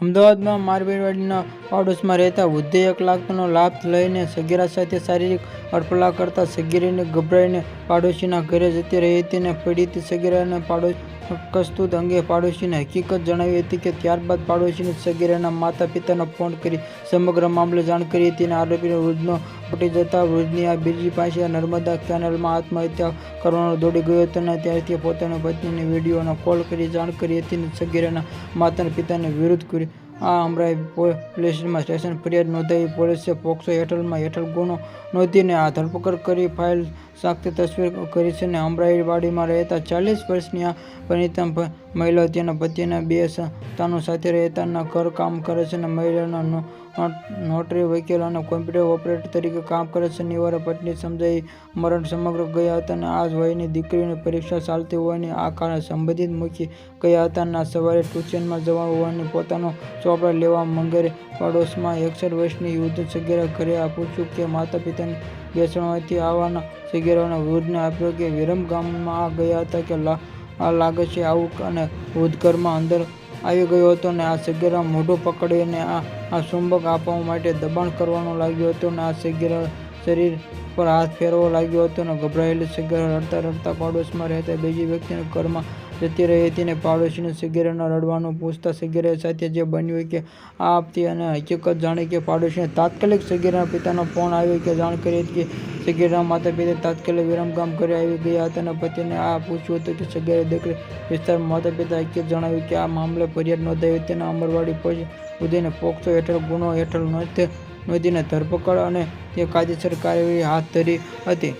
અમદાવાદમાં મારવેડવાડીના પાડોશમાં રહેતા વૃદ્ધે એક લાખનો લાભ લઈને સગીરા સાથે શારીરિક અડફલા કરતા સગીરીને ગભરાઈને પાડોશીના ઘરે જતી રહી હતી અને પીડિત સગીરાને પાડોશ કસ્તુત અંગે પાડોશીને હકીકત જણાવી હતી કે ત્યારબાદ પાડોશીને સગીરાના માતા પિતાને ફોન કરી સમગ્ર મામલે જાણ કરી હતી અને આરોપીનો વૃદ્ધનો પટી જતા વૃદ્ધની આ બીજી પાસે નર્મદા કેનાલમાં આત્મહત્યા કરવાનો દોડી ગયો હતો અને ત્યારથી પોતાની પત્નીની વિડીયોનો કોલ કરી જાણ કરી હતી અને સગીરાના માતા પિતાને વિરુદ્ધ કરી આ અમરાઈ પોલીસમાં સ્ટેશન ફરિયાદ નોંધાવી પોલીસે પોક્સો હેઠળમાં હેઠળ ગુનો નોંધીને આ ધરપકડ કરી ફાઇલ સાક્ષી તસવીર કરી છે અને અમરાઈવાડીમાં રહેતા ચાલીસ વર્ષની આ પરિણીતા મહિલા તેના પતિના બે સંતાનો સાથે રહેતાના ઘર કામ કરે છે અને મહિલાના નોટરી વકીલ અને કોમ્પ્યુટર ઓપરેટર તરીકે કામ કરે છે. નિવારે પત્ની સમજાઈ મરણ સમગ્ર ગયા હતા અને આ વયની દીકરીની પરીક્ષા ચાલતી હોવાની આ કારણે સંબંધિત મૂકી ગયા હતા અને સવારે ટ્યુશનમાં જવા હોવાની પોતાનો ચોપડા લેવા મંગરે પાડોશમાં એકસઠ વર્ષની યુદ્ધ સગીરા ઘરે પૂછ્યું કે માતા પિતાને બેસણવાથી આવવાના સગીરાના વૃદ્ધને આપ્યો કે વિરમ ગામમાં ગયા હતા કે લાગે છે આવું અને વૃદ્ધઘરમાં અંદર આવી ગયો હતો અને આ સગીરા મોઢું પકડીને આ આ ચુંબક આપવા માટે દબાણ કરવાનું લાગ્યો હતો અને આ સગીરા શરીર પર હાથ ફેરવો લાગ્યો હતો ને ગભરાયેલી સગીરા રડતા રડતા પાડોશમાં રહેતા બીજી વ્યક્તિના ઘરમાં જતી રહી હતી અને પાડોશીને સગીરાના રડવાનું પૂછતા સગીરા સાથે જે બન્યું કે આ આપતી અને હકીકત જાણી કે પાડોશીને તાત્કાલિક સગીરાના પિતાનો ફોન આવ્યો કે જાણ કરી હતી કે સગીરના માતા પિતા તાત્કાલિક વિરામકામ કરી આવી ગયા હતા અને પતિને આ પૂછ્યું હતું કે સગીરા દીકરી વિસ્તારમાં માતા પિતા હકીકત જણાવ્યું કે આ મામલે ફરિયાદ નોંધાવી હતી અને અમરવાડી પહોંચી સુધીને પોક્સો હેઠળ ગુનો હેઠળ નોંધ નોંધીને ધરપકડ અને તે કાયદેસર કાર્યવાહી હાથ ધરી હતી.